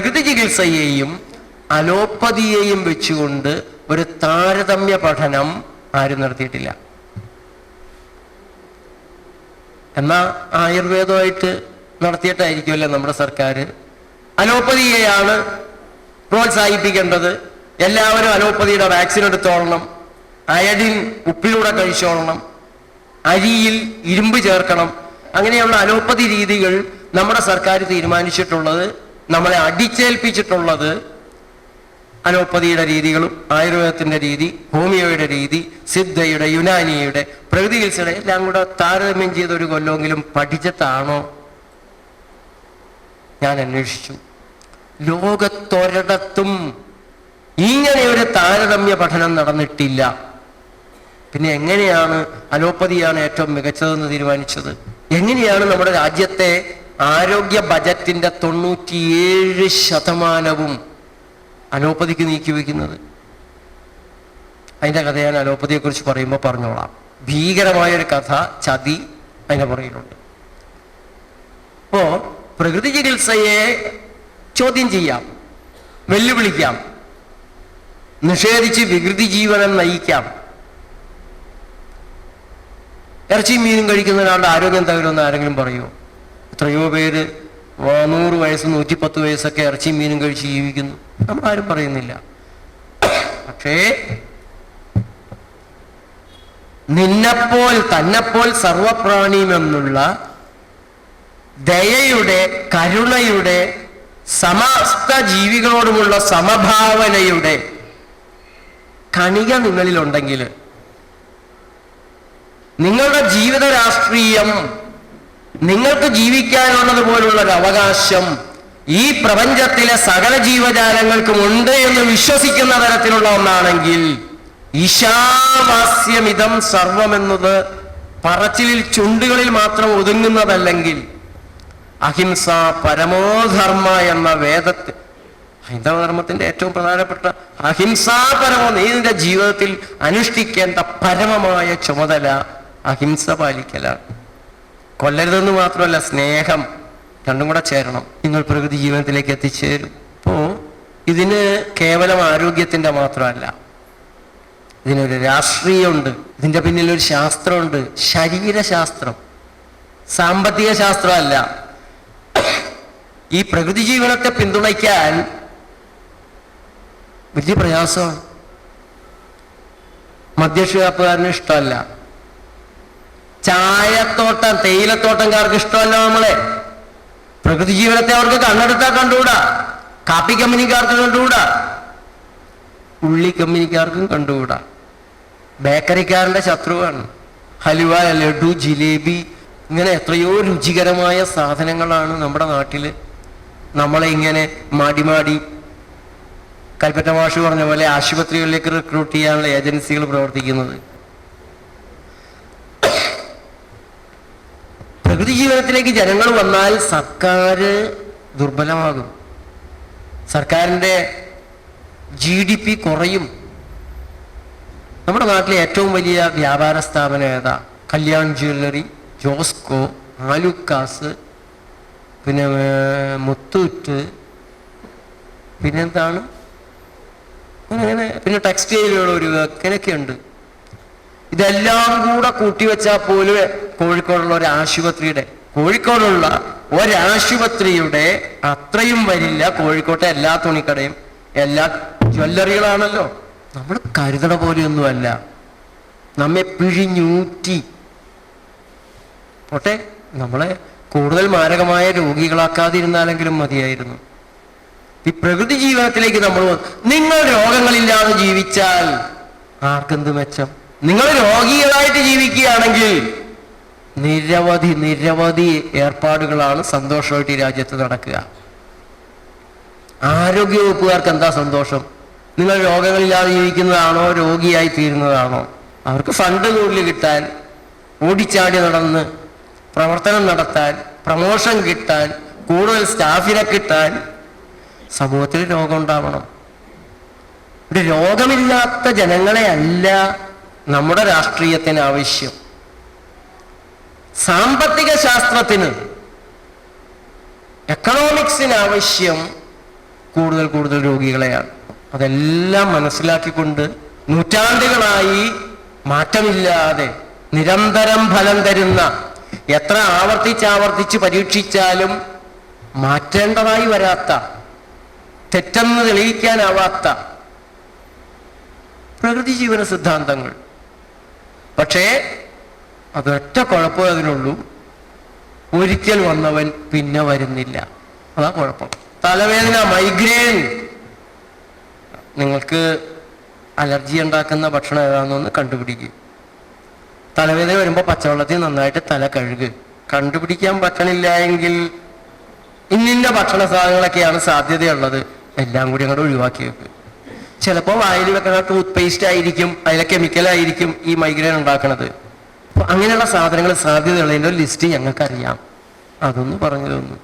പ്രകൃതി ചികിത്സയെയും അലോപ്പതിയെയും വെച്ചുകൊണ്ട് ഒരു താരതമ്യ പഠനം ആരും നടത്തിയിട്ടില്ല എന്നാ ആയുർവേദമായിട്ട് നടത്തിയിട്ടായിരിക്കുമല്ലേ നമ്മുടെ സർക്കാർ? അലോപ്പതിയെയാണ് പ്രോത്സാഹിപ്പിക്കേണ്ടത്. എല്ലാവരും അലോപ്പതിയുടെ വാക്സിൻ എടുത്തോളണം. അയഡിൻ ഉപ്പിലൂടെ കഴിച്ചോളണം. അരിയിൽ ഇരുമ്പ് ചേർക്കണം. അങ്ങനെയുള്ള അലോപ്പതി രീതികൾ നമ്മുടെ സർക്കാർ തീരുമാനിച്ചിട്ടുള്ളത് നമ്മളെ അടിച്ചേൽപ്പിച്ചിട്ടുള്ളത് അലോപ്പതിയുടെ രീതികളും ആയുർവേദത്തിന്റെ രീതി ഹോമിയോയുടെ രീതി സിദ്ധയുടെ യുനാനിയുടെ പ്രകൃതി ചികിത്സയുടെ എല്ലാം കൂടെ താരതമ്യം ചെയ്ത ഒരു കൊല്ലമെങ്കിലും പഠിച്ചിട്ടാണോ? ഞാൻ അന്വേഷിച്ചു. ലോകത്തൊരിടത്തും ഇങ്ങനെ ഒരു താരതമ്യ പഠനം നടന്നിട്ടില്ല. പിന്നെ എങ്ങനെയാണ് അലോപ്പതിയാണ് ഏറ്റവും മികച്ചതെന്ന് തീരുമാനിച്ചത്? എങ്ങനെയാണ് നമ്മുടെ രാജ്യത്തെ ആരോഗ്യ ബജറ്റിന്റെ തൊണ്ണൂറ്റിയേഴ് ശതമാനവും അലോപ്പതിക്ക് നീക്കി അതിന്റെ കഥ ഞാൻ അലോപ്പതിയെക്കുറിച്ച് പറയുമ്പോൾ പറഞ്ഞോളാം. ഭീകരമായൊരു കഥ ചതി അതിന്റെ പുറകിലുണ്ട്. അപ്പോ പ്രകൃതി ചികിത്സയെ ചോദ്യം ചെയ്യാം വെല്ലുവിളിക്കാം നിഷേധിച്ച് വികൃതി ജീവനം നയിക്കാം. ഇറച്ചിയും മീനും കഴിക്കുന്ന ഒരാളുടെ ആരോഗ്യം തകരുമെന്ന് ആരെങ്കിലും പറയുമോ എത്രയോ പേര് നൂറ് വയസ്സ് നൂറ്റിപ്പത്ത് വയസ്സൊക്കെ ഇറച്ചിയും മീനും കഴിച്ച് ജീവിക്കുന്നു. നമ്മളാരും പറയുന്നില്ല. പക്ഷേ നിന്നെപ്പോൾ തന്നെപ്പോൾ സർവപ്രാണിയുമെന്നുള്ള ദയയുടെ കരുണയുടെ സമസ്ത ജീവികളോടുമുള്ള സമഭാവനയുടെ കണിക നിങ്ങളിലുണ്ടെങ്കിൽ നിങ്ങളുടെ ജീവിത രാഷ്ട്രീയം നിങ്ങൾക്ക് ജീവിക്കാനുള്ളത് പോലുള്ള ഒരു അവകാശം ഈ പ്രപഞ്ചത്തിലെ സകല ജീവജാലങ്ങൾക്കും ഉണ്ട് എന്ന് വിശ്വസിക്കുന്ന തരത്തിലുള്ള ഒന്നാണെങ്കിൽ ഈശാവാസ്യമിതം സർവമെന്നത് പറച്ചിലിൽ ചുണ്ടുകളിൽ മാത്രം ഒതുങ്ങുന്നതല്ലെങ്കിൽ അഹിംസ പരമോധർമ്മ എന്ന വേദത്തെ ഹൈന്ദവ ധർമ്മത്തിന്റെ ഏറ്റവും പ്രധാനപ്പെട്ട അഹിംസാപരമോ നീ നിന്റെ ജീവിതത്തിൽ അനുഷ്ഠിക്കേണ്ട പരമമായ ചുമതല അഹിംസ പാലിക്കലാണ്. കൊല്ലരുതെന്ന് മാത്രമല്ല സ്നേഹം രണ്ടും കൂടെ ചേരണം. നിങ്ങൾ പ്രകൃതി ജീവനത്തിലേക്ക് എത്തിച്ചേരും. അപ്പോ ഇതിന് കേവലം ആരോഗ്യത്തിന്റെ മാത്രമല്ല ഇതിനൊരു രാഷ്ട്രീയമുണ്ട് ഇതിന്റെ പിന്നിൽ ഒരു ശാസ്ത്രമുണ്ട്. ശരീരശാസ്ത്രം സാമ്പത്തിക ശാസ്ത്രമല്ല. ഈ പ്രകൃതി ജീവനത്തെ പിന്തുണയ്ക്കാൻ വലിയ പ്രയാസമാണ്. മധ്യക്ഷാപ്പുകാരന് ഇഷ്ടമല്ല. ചായത്തോട്ടം തേയിലത്തോട്ടം തേയിലത്തോട്ടംകാർക്ക് ഇഷ്ടമല്ലോ നമ്മളെ. പ്രകൃതി ജീവനത്തെ അവർക്ക് കണ്ണെടുത്താൽ കണ്ടുകൂടാ. കാപ്പി കമ്പനിക്കാർക്ക് കണ്ടുകൂടാ. ഉള്ളി കമ്പനിക്കാർക്കും കണ്ടുകൂടാ. ബേക്കറിക്കാരന്റെ ശത്രുവാണ്. ഹലുവ ലഡു ജിലേബി ഇങ്ങനെ എത്രയോ രുചികരമായ സാധനങ്ങളാണ് നമ്മുടെ നാട്ടിൽ. നമ്മളെ ഇങ്ങനെ മാടി മാടി കൽപ്പറ്റ മാഷ് പറഞ്ഞ പോലെ ആശുപത്രികളിലേക്ക് റിക്രൂട്ട് ചെയ്യാനുള്ള ഏജൻസികൾ പ്രവർത്തിക്കുന്നത്. പ്രകൃതി ജീവനത്തിലേക്ക് ജനങ്ങൾ വന്നാൽ സർക്കാർ ദുർബലമാകും. സർക്കാരിന്റെ ജി ഡി പി കുറയും. നമ്മുടെ നാട്ടിലെ ഏറ്റവും വലിയ വ്യാപാര സ്ഥാപനം ഏതാ? കല്യാൺ ജ്വല്ലറി ജോസ്കോ ആലുക്കാസ് പിന്നെ മുത്തൂറ്റ് പിന്നെന്താണ്? അങ്ങനെ പിന്നെ ടെക്സ്റ്റൈലുകൾ ഒരു അങ്ങനെയൊക്കെ ഉണ്ട് ഇതെല്ലാം കൂടെ കൂട്ടിവെച്ചാൽ പോലും കോഴിക്കോടുള്ള ഒരു ആശുപത്രിയുടെ കോഴിക്കോടുള്ള ഒരാശുപത്രിയുടെ അത്രയും വരില്ല. കോഴിക്കോട്ടെ എല്ലാ തുണിക്കടയും എല്ലാ ജ്വല്ലറികളാണല്ലോ. നമ്മൾ കരുതണ പോലെയൊന്നുമല്ല. നമ്മെ പിഴിഞ്ഞൂറ്റി. പോട്ടെ നമ്മളെ കൂടുതൽ മാരകമായ രോഗികളാക്കാതിരുന്നാലെങ്കിലും മതിയായിരുന്നു. ഈ പ്രകൃതി ജീവനത്തിലേക്ക് നമ്മൾ നിങ്ങൾ രോഗങ്ങളില്ലാതെ ജീവിച്ചാൽ ആർക്കെന്ത് മെച്ചം? നിങ്ങൾ രോഗികളായിട്ട് ജീവിക്കുകയാണെങ്കിൽ നിരവധി നിരവധി ഏർപ്പാടുകളാണ് സന്തോഷമായിട്ട് ഈ രാജ്യത്ത് നടക്കുക. ആരോഗ്യവകുപ്പുകാർക്ക് എന്താ സന്തോഷം? നിങ്ങൾ രോഗങ്ങളില്ലാതെ ജീവിക്കുന്നതാണോ? രോഗിയായി തീരുന്നതാണോ? അവർക്ക് ഫണ്ട് കൂടുതൽ കിട്ടാൻ ഓടിച്ചാടി നടന്ന് പ്രവർത്തനം നടത്താൻ പ്രമോഷൻ കിട്ടാൻ കൂടുതൽ സ്റ്റാഫിനെ കിട്ടാൻ സമൂഹത്തിൽ രോഗം ഉണ്ടാവണം. ഒരു രോഗമില്ലാത്ത ജനങ്ങളെ അല്ല നമ്മുടെ രാഷ്ട്രീയത്തിന് ആവശ്യം. സാമ്പത്തിക ശാസ്ത്രത്തിന് എക്കണോമിക്സിന് ആവശ്യം കൂടുതൽ കൂടുതൽ രോഗികളെയാണ്. അതെല്ലാം മനസ്സിലാക്കിക്കൊണ്ട് നൂറ്റാണ്ടുകളായി മാറ്റമില്ലാതെ നിരന്തരം ഫലം തരുന്ന എത്ര ആവർത്തിച്ചാവർത്തിച്ച് പരീക്ഷിച്ചാലും മാറ്റേണ്ടതായി വരാത്ത തെറ്റെന്ന് തെളിയിക്കാനാവാത്ത പ്രകൃതി ജീവന സിദ്ധാന്തങ്ങൾ. പക്ഷേ അതൊറ്റ കുഴപ്പമേ അതിനുള്ളൂ. ഒരിക്കൽ വന്നവൻ പിന്നെ വരുന്നില്ല. അതാ കുഴപ്പം. തലവേദന മൈഗ്രെയിൻ നിങ്ങൾക്ക് അലർജി ഉണ്ടാക്കുന്ന ഭക്ഷണം ഏതാണെന്നൊന്ന് കണ്ടുപിടിക്കുക തലവേദന വരുമ്പോൾ പച്ചവെള്ളത്തിൽ നന്നായിട്ട് തല കഴുകുക കണ്ടുപിടിക്കാൻ പറ്റണില്ല എങ്കിൽ ഇന്നിന്ന ഭക്ഷണ സാധനങ്ങളൊക്കെയാണ് സാധ്യതയുള്ളത്. എല്ലാം കൂടി അങ്ങോട്ട് ഒഴിവാക്കി വെക്കുക ചിലപ്പോൾ വായിൽ വെക്കുന്ന ടൂത്ത്പേസ്റ്റ് ആയിരിക്കും അതിലെ കെമിക്കലായിരിക്കും ഈ മൈഗ്രെയിൻ ഉണ്ടാക്കുന്നത് അപ്പൊ അങ്ങനെയുള്ള സാധനങ്ങൾ സാധ്യതയുള്ളതിന്റെ ലിസ്റ്റ് ഞങ്ങൾക്കറിയാം. അതൊന്ന് പറഞ്ഞു